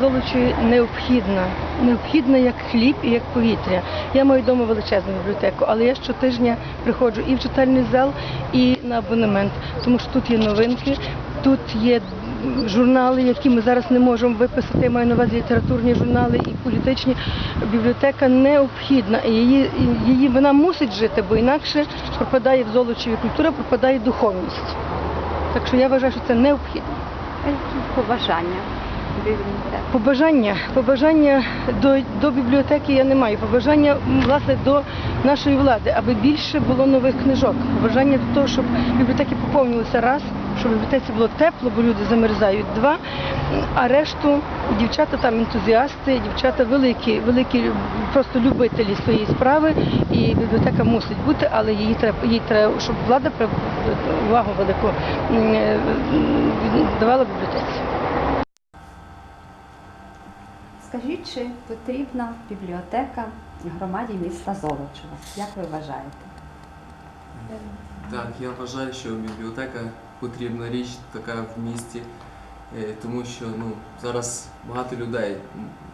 Золочі необхідна. Необхідна як хліб і як повітря. Я маю вдома величезну бібліотеку, але я щотижня приходжу і в читальний зал, і на абонемент, тому що тут є новинки, тут є журнали, які ми зараз не можемо виписати. Я маю на увазі літературні журнали і політичні. Бібліотека необхідна, і її, її вона мусить жити, бо інакше пропадає в Золочеві культура, пропадає духовність. Так що я вважаю, що це необхідно. Побажання? Побажання, побажання до, до бібліотеки я не маю. Побажання власне до нашої влади, аби більше було нових книжок. Побажання до того, щоб бібліотеки поповнилися раз, щоб в бібліотеці було тепло, бо люди замерзають два. А решту дівчата там ентузіасти, дівчата великі, великі просто любителі своєї справи. І бібліотека мусить бути, але її треба, їй треба, щоб влада при- увагу велику е, давала бібліотеці. Скажіть, чи потрібна бібліотека громаді міста Золочева? Як ви вважаєте? Так, я вважаю, що бібліотека потрібна річ така в місті, е, тому що ну, зараз багато людей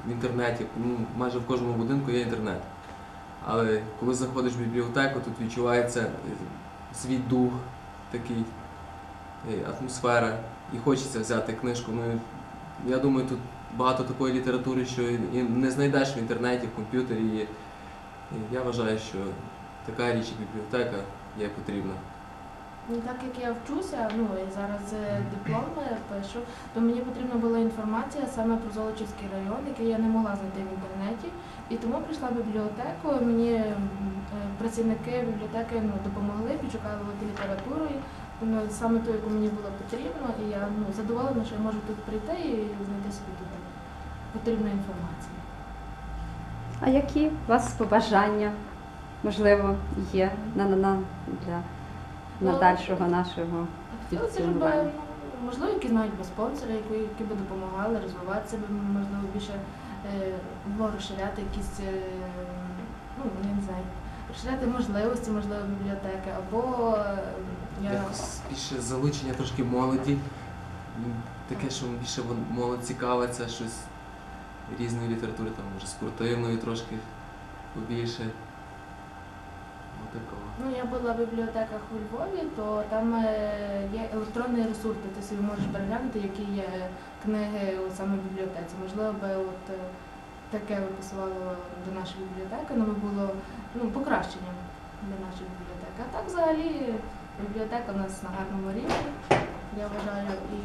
в інтернеті, ну, майже в кожному будинку є інтернет. Але коли заходиш в бібліотеку, тут відчувається е, свій дух, такий, е, атмосфера, і хочеться взяти книжку. Ну, я думаю, тут багато такої літератури, що і не знайдеш в інтернеті, в комп'ютері. І, я вважаю, що така річ, як бібліотека, є потрібна. Ну, так як я вчуся, ну і зараз е, диплом е, пишу, то мені потрібна була інформація саме про Золочівський район, який я не могла знайти в інтернеті. І тому прийшла в бібліотеку. Мені е, працівники бібліотеки ну, допомогли, підшукали літературу, ну, саме ту, яку мені було потрібно, і я ну, задоволена, що я можу тут прийти і знайти собі тут потрібну інформацію. А які у вас побажання, можливо, є на, на, на для Ну, надальшого нашого функціонування? ну, можливо, якісь би спонсори, які, які би допомагали розвивати себе, можливо, більше е, розширяти якісь, е, ну не знаю, розширяти можливості, можливо, бібліотеки, або е, я Якось більше залучення трошки молоді. Таке, що більше молодь цікавиться, щось різної літератури, там, може, спортивної трошки побільше. Ну я була в бібліотеках у Львові, то там е, є електронний ресурс, де ти собі можеш переглянути, які є книги от саме в бібліотеці. Можливо, би от таке виписувало до нашої бібліотеки, але було ну, покращенням для нашої бібліотеки. А так взагалі бібліотека у нас на гарному рівні. Я вважаю і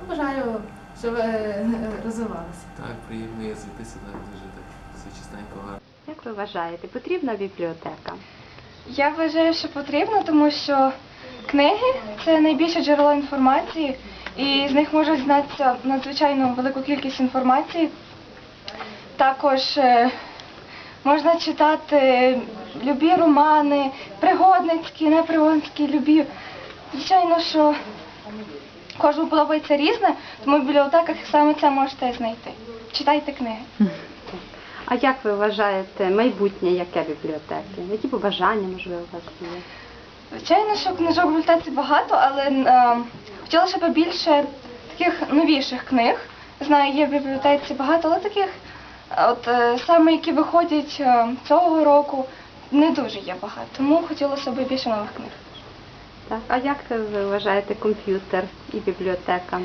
ну, бажаю, щоб е, розвивалося. Так, приємно є звідти сюди дуже так все чистенько гарно. Як ви вважаєте, потрібна бібліотека? Я вважаю, що потрібно, тому що книги це найбільше джерело інформації, і з них може знатися надзвичайно велику кількість інформації. Також е, можна читати любі романи, пригодницькі, непригодницькі, любі. Звичайно, що кожному подобається різне, тому в бібліотеках саме це можете знайти. Читайте книги. А як ви вважаєте майбутнє яке бібліотеки? Які побажання, можливо, у вас є? Звичайно, що книжок в бібліотеці багато, але е, хотілося б більше таких новіших книг. Знаю, є в бібліотеці багато, але таких, от е, саме які виходять е, цього року, не дуже є багато. Тому хотілося б більше нових книг. Так, а як ви вважаєте комп'ютер і бібліотека?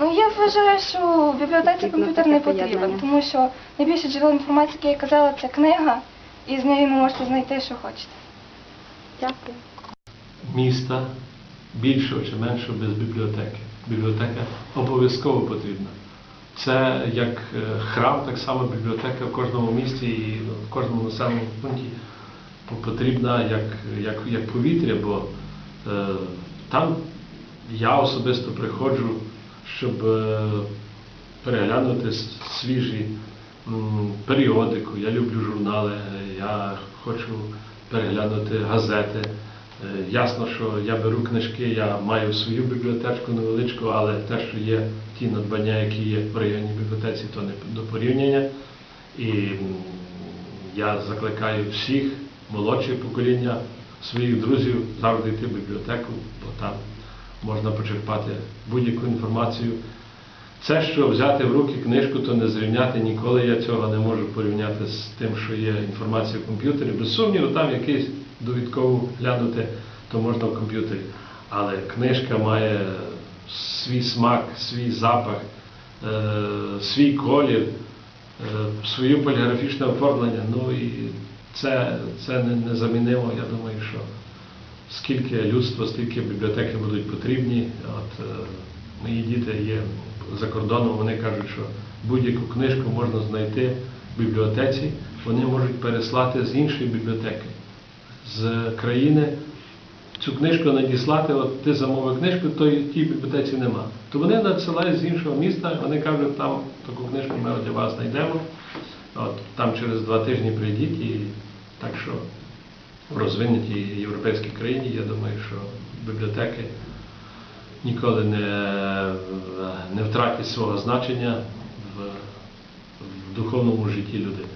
Ну я вважаю, що в бібліотеці комп'ютер не потрібен, тому що найбільше джерело інформації, яке я казала, це книга, і з нею ви можете знайти, що хочете. Дякую. міста більшого чи меншого без бібліотеки. Бібліотека обов'язково потрібна. Це як е, храм, так само бібліотека в кожному місті і в кожному населеному пункті потрібна як, як, як повітря, бо е, там я особисто приходжу, щоб е, переглянути свіжі м, періодику. Я люблю журнали, я хочу переглянути газети. Е, Ясно, що я беру книжки, я маю свою бібліотечку невеличку, але те, що є ті надбання, які є в районній бібліотеці, то не до порівняння. І я закликаю всіх молодших покоління своїх друзів завжди йти в бібліотеку, бо там можна почерпати будь-яку інформацію. Це, що взяти в руки книжку, то не зрівняти ніколи. Я цього не можу порівняти з тим, що є інформація в комп'ютері. Без сумніву, там якийсь довідкову глянути, то можна в комп'ютері. Але книжка має свій смак, свій запах, е, свій колір, е, своє поліграфічне оформлення. Ну і це, це не- незамінимо. Я думаю, що скільки людства, стільки бібліотеки будуть потрібні. От, е, мої діти є за кордоном, вони кажуть, що будь-яку книжку можна знайти в бібліотеці, вони можуть переслати з іншої бібліотеки, з країни. Цю книжку надіслати, от ти замовив книжку, то тій бібліотеці нема. То вони надсилають з іншого міста, вони кажуть, там таку книжку ми для вас знайдемо. От, там через два тижні прийдіть і так що в розвинутій європейській країні, я думаю, що бібліотеки ніколи не, не втратять свого значення в, в духовному житті людини.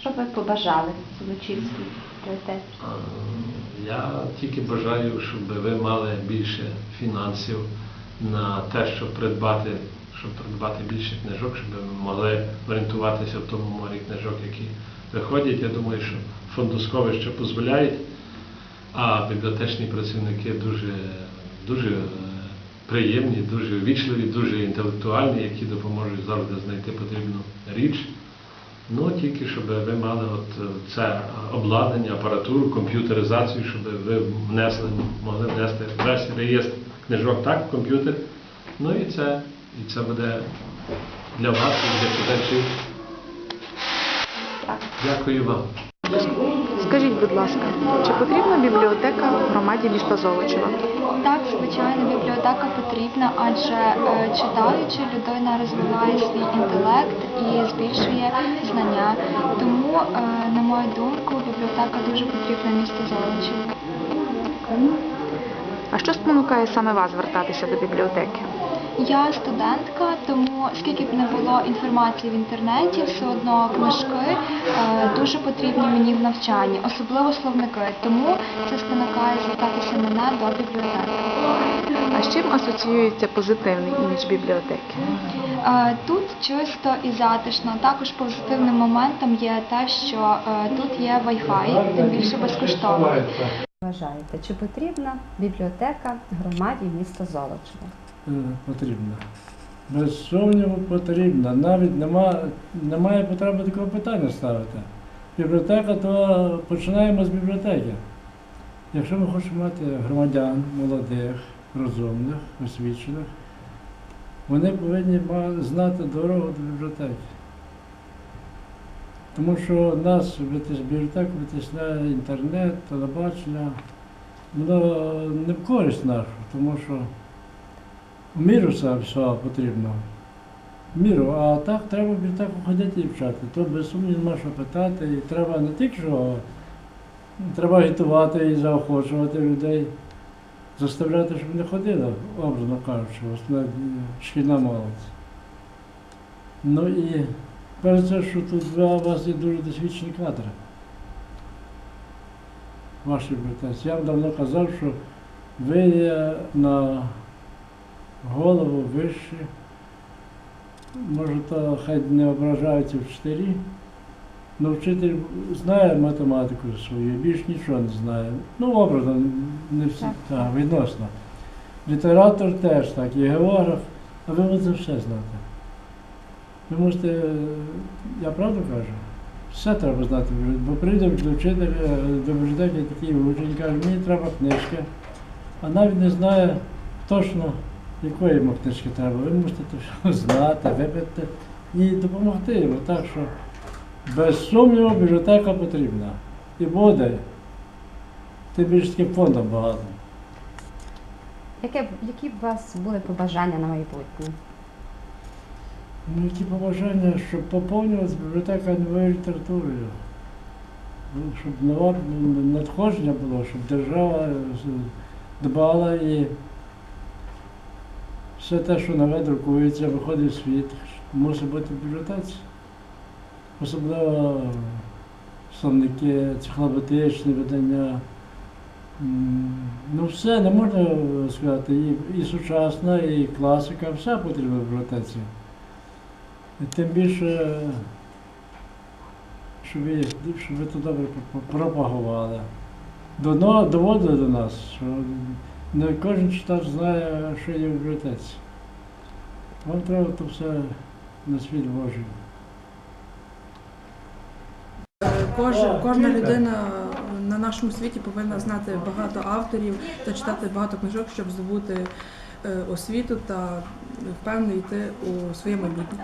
Що ви побажали Золочівській бібліотеці? Я тільки бажаю, щоб ви мали більше фінансів на те, щоб придбати, щоб придбати більше книжок, щоб ви могли орієнтуватися в тому морі книжок, які виходять. Я думаю, що фондосховища дозволяють, а бібліотечні працівники дуже, дуже е, приємні, дуже ввічливі, дуже інтелектуальні, які допоможуть завжди знайти потрібну річ. Ну, тільки щоб ви мали от е, це обладнання, апаратуру, комп'ютеризацію, щоб ви внесли, могли внести весь реєстр книжок так в комп'ютер. Ну і це, і це буде для вас і для читачів. Дякую вам. Скажіть, будь ласка, чи потрібна бібліотека в громаді міста Золочева? Так, звичайно, бібліотека потрібна, адже е, читаючи, людина розвиває свій інтелект і збільшує знання. Тому, е, на мою думку, бібліотека дуже потрібна місту Золочів. А що спонукає саме вас звертатися до бібліотеки? Я студентка, тому скільки б не було інформації в інтернеті, все одно книжки е, дуже потрібні мені в навчанні, особливо словники. Тому це спонукає звертатися мене до бібліотеки. А з чим асоціюється позитивний імідж бібліотеки? Е, Тут чисто і затишно. Також позитивним моментом є те, що е, тут є Wi-Fi, тим більше безкоштовно. Вважаєте, чи потрібна бібліотека громаді міста Золочева? Е, Потрібно. Без сумніву потрібно. Навіть нема, немає потреби такого питання ставити. Бібліотека, то починаємо з бібліотеки. Якщо ми хочемо мати громадян, молодих, розумних, освічених, вони повинні знати дорогу до бібліотеки. Тому що нас витис- бібліотеку витисняє інтернет, телебачення. Воно не в користь нашу, тому що міру все потрібно. Міру, а так треба в бібліотеку ходити і вчати. То без сумніву що питати. І треба не тільки що, треба агітувати і заохочувати людей, заставляти, щоб не ходили, образно кажучи, шкільна молодь. Ну і перш за що тут у вас є дуже досвідчені кадри. Ваші бібліотеці. Я вам давно казав, що ви на голову вище. Може, то хай не ображаються вчителі. але вчитель знає математику свою, більш нічого не знає. Ну, образно, не всі, Так. так, відносно. Літератор теж так, і географ, а ви можете все знати. Ви можете, я правду кажу, все треба знати, бо прийде до вчителя, до бібліотеки такий учень, каже, мені треба книжки, а навіть не знає точно, якої йому книжки треба. Ви можете знати, випити і допомогти йому. Так що без сумніву бібліотека потрібна. І буде. Тим більше таким фондом багато. Яке, б- які б у вас були побажання на майбутнє? Ну, які побажання, щоб поповнювалася бібліотека новою літературою. Ну, Щоб нова надходження було, щоб держава з- дбала і все те, що нове друкується, виходить в світ, мусить бути в бібліотеці. Особливо словники, енциклопедичні видання, Ну, все, не можна сказати. І, і сучасна, і класика, все потрібно в бібліотеці. І тим більше, щоб ви, щоб ви то добре пропа- пропагували. Доно, доводили до нас, що не кожен читач знає, що є бібліотеці. Вам треба то все на світ Божий. Кожна, кожна людина на нашому світі повинна знати багато авторів та читати багато книжок, щоб здобути е, освіту та впевнено йти у своє майбутнє.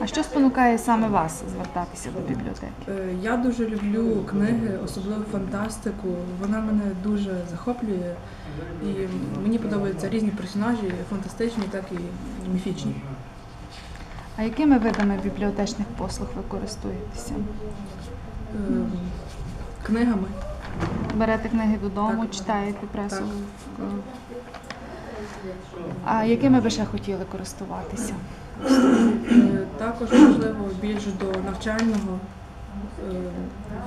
А що спонукає саме вас звертатися до бібліотеки? Е, Я дуже люблю книги, особливо фантастику. Вона мене дуже захоплює, і мені подобаються різні персонажі, фантастичні, так і міфічні. А якими видами бібліотечних послуг ви користуєтеся? Е, Книгами. Берете книги додому, Так. читаєте пресу? Так. А якими ви ще хотіли користуватися? Також можливо більш до навчального, е,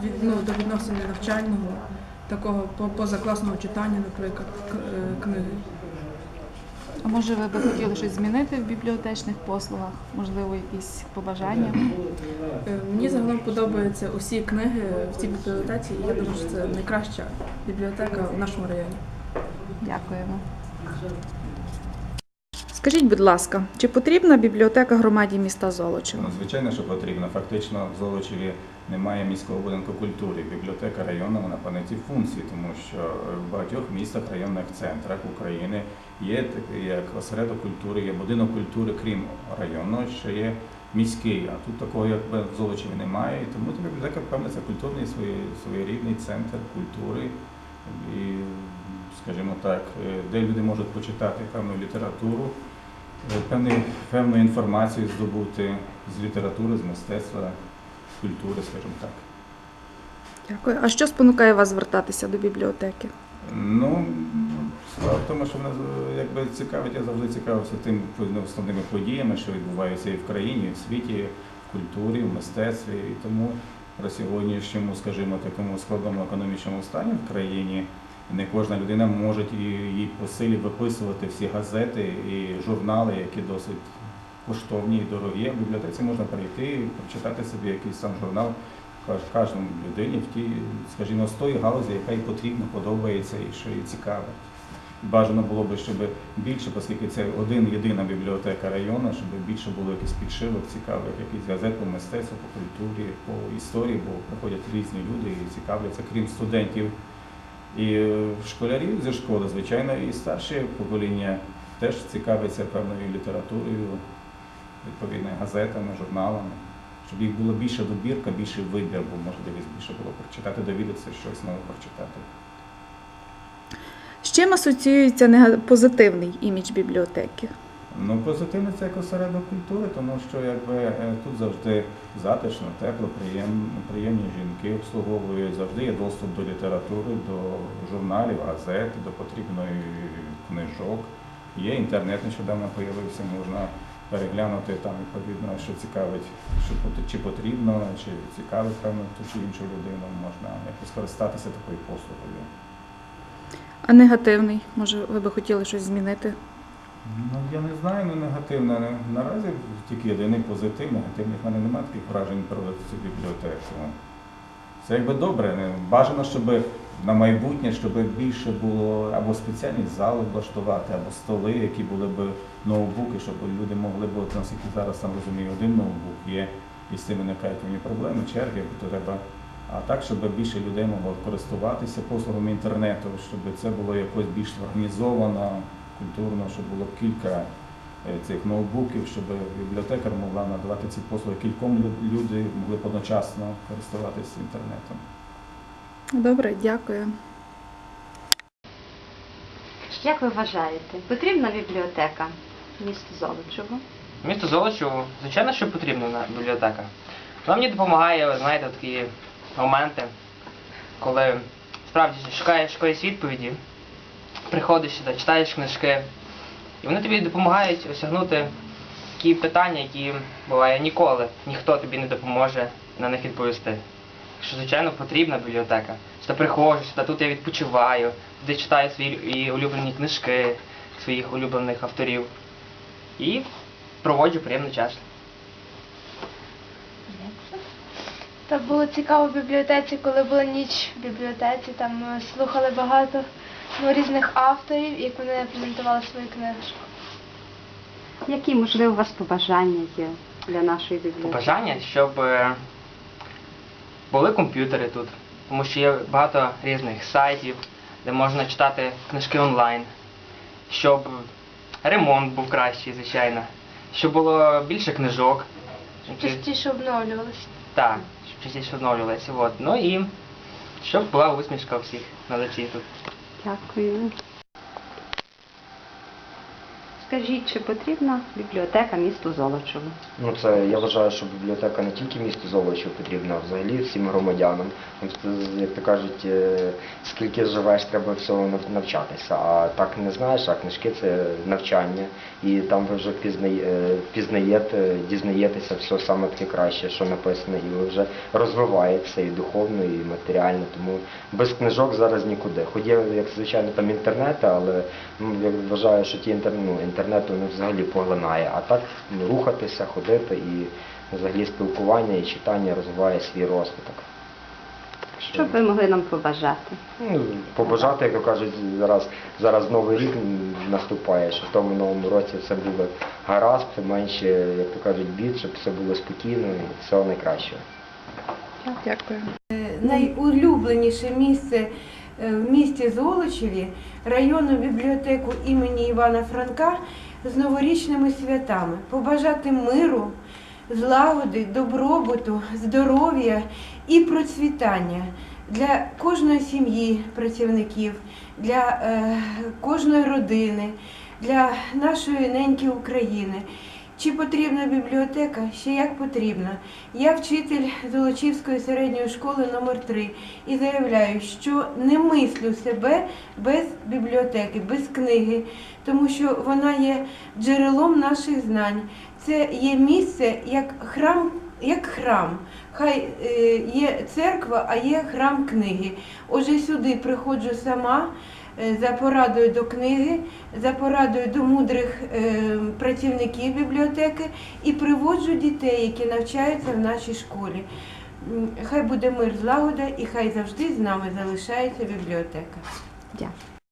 від, ну, до відносини навчального, такого позакласного читання, наприклад, е, книги. А може ви би хотіли щось змінити в бібліотечних послугах? Можливо, якісь побажання? Е, Мені загалом подобаються усі книги в цій бібліотеці, і я думаю, що це найкраща бібліотека в нашому районі. Дякуємо. Скажіть, будь ласка, чи потрібна бібліотека громаді міста Золочева? Ну, звичайно, що потрібно. Фактично в Золочеві немає міського будинку культури. Бібліотека району вона виконує ці функції, тому що в багатьох містах, районних центрах України є як осередок культури, є будинок культури, крім районного, що є міський. А тут такого якби в Золочеві немає. Тому бібліотека, певне, це культурний своє- своєрідний центр культури. І, скажімо так, е, де люди можуть почитати певну літературу, певну інформацію здобути з літератури, з мистецтва, з культури, скажімо так. Дякую. А що спонукає вас звертатися до бібліотеки? Ну, справа в тому, що мене е, якби цікавить, я завжди цікавився тим ну, основними подіями, що відбуваються і в країні, і в світі, в культурі, в мистецтві. І тому при сьогоднішньому, скажімо, такому складному економічному стані в країні не кожна людина може і по силі виписувати всі газети і журнали, які досить коштовні і дорогі. В бібліотеці можна прийти і прочитати собі якийсь сам журнал кож- кожному людині в тій, скажімо, з тої галузі, яка їй потрібно, подобається і що їй цікаве. Бажано було би, щоб більше, оскільки це один єдина бібліотека району, щоб більше було якийсь підшивок цікавих, якісь газет по мистецтву, по культурі, по історії, бо приходять різні люди і цікавляться, крім студентів і школярі зі школи, звичайно, і старше покоління теж цікавиться певною літературою, відповідно, газетами, журналами, щоб їх було більше добірка, більше вибір, бо можливість більше було прочитати, довідатися щось нове прочитати. З чим асоціюється позитивний імідж бібліотеки? Ну, позитивно це як осередок культури, тому що якби е, тут завжди затишно, тепло, приєм, приємні жінки обслуговують, завжди є доступ до літератури, до журналів, газет, до потрібної книжок. Є інтернет нещодавно з'явився, можна переглянути там відповідно, що цікавить, що чи потрібно, чи цікавить певно ту чи іншу людину, можна якось скористатися такою послугою. А негативний? Може, ви би хотіли щось змінити? Ну, я не знаю, ну негативно. Не- Наразі тільки єдиний позитив, негативних в мене немає таких вражень про цю бібліотеку. Це якби добре. Бажано, щоб на майбутнє, щоб більше було або спеціальні зали влаштувати, або столи, які були б ноутбуки, щоб люди могли б, наскільки зараз там розумію, один ноутбук є, і з цим виникають певні проблеми, черги, то треба. А так, щоб більше людей могло користуватися послугами інтернету, щоб це було якось більш організовано, культурно, щоб було кілька е, цих ноутбуків, щоб бібліотекар могла надавати ці послуги кільком люди могли одночасно користуватися інтернетом. Добре, дякую. Як ви вважаєте, потрібна бібліотека місту Золочево? Місто Золочево, звичайно, що потрібна бібліотека. Вона мені допомагає, ви знаєте, такі моменти, коли справді шукаєш якоїсь відповіді, приходиш сюди, читаєш книжки, і вони тобі допомагають осягнути такі питання, які буває ніколи ніхто тобі не допоможе на них відповісти. Що, звичайно, потрібна бібліотека. Сюди приходжу, сюди тут я відпочиваю, де читаю свої улюблені книжки своїх улюблених авторів. І проводжу приємний час. Та було цікаво в бібліотеці, коли була ніч в бібліотеці, там е, слухали багато ну, різних авторів, як вони презентували свої книжки. Які, можливо, у вас побажання є для нашої бібліотеки? Побажання, щоб е, були комп'ютери тут, тому що є багато різних сайтів, де можна читати книжки онлайн, щоб ремонт був кращий, звичайно, щоб було більше книжок. Частіше обновлювалися. Так, частіше оновлювалися. От. Ну і щоб була усмішка у всіх на лиці тут. Дякую. Скажіть, чи потрібна бібліотека місту Золочеву? Ну, це я вважаю, що бібліотека не тільки місту Золочів потрібна, а взагалі всім громадянам. Е, як то кажуть, е, скільки живеш, треба всього нав- навчатися. А так не знаєш, а книжки це навчання. І там ви вже пізнає- е, пізнаєте, дізнаєтеся все саме таке краще, що написано, і ви вже розвиваєтеся і духовно, і матеріально. Тому без книжок зараз нікуди. Хоч є, як звичайно, там інтернети, але ну, я вважаю, що ті інтер... ну, інтернет він взагалі поглинає. А так ну, рухатися, ходити і взагалі спілкування і читання розвиває свій розвиток. Що б ви могли нам побажати? Ну, побажати, як то кажуть, зараз, зараз новий рік наступає, щоб в тому новому році все було гаразд, менше, як то кажуть, бід, щоб все було спокійно і всього найкращого. Дякую. найулюбленіше місце е, в місті Золочеві, районну бібліотеку імені Івана Франка з новорічними святами. Побажати миру, злагоди, добробуту, здоров'я і процвітання для кожної сім'ї працівників, для е, кожної родини, для нашої неньки України. Чи потрібна бібліотека? Ще як потрібна. Я вчитель Золочівської середньої школи номер 3 і заявляю, що не мислю себе без бібліотеки, без книги, тому що вона є джерелом наших знань. Це є місце як храм, як храм. Хай е, є церква, а є храм книги. Отже, сюди приходжу сама за порадою до книги, за порадою до мудрих е, працівників бібліотеки і приводжу дітей, які навчаються в нашій школі. Хай буде мир, злагода і хай завжди з нами залишається бібліотека. Дякую.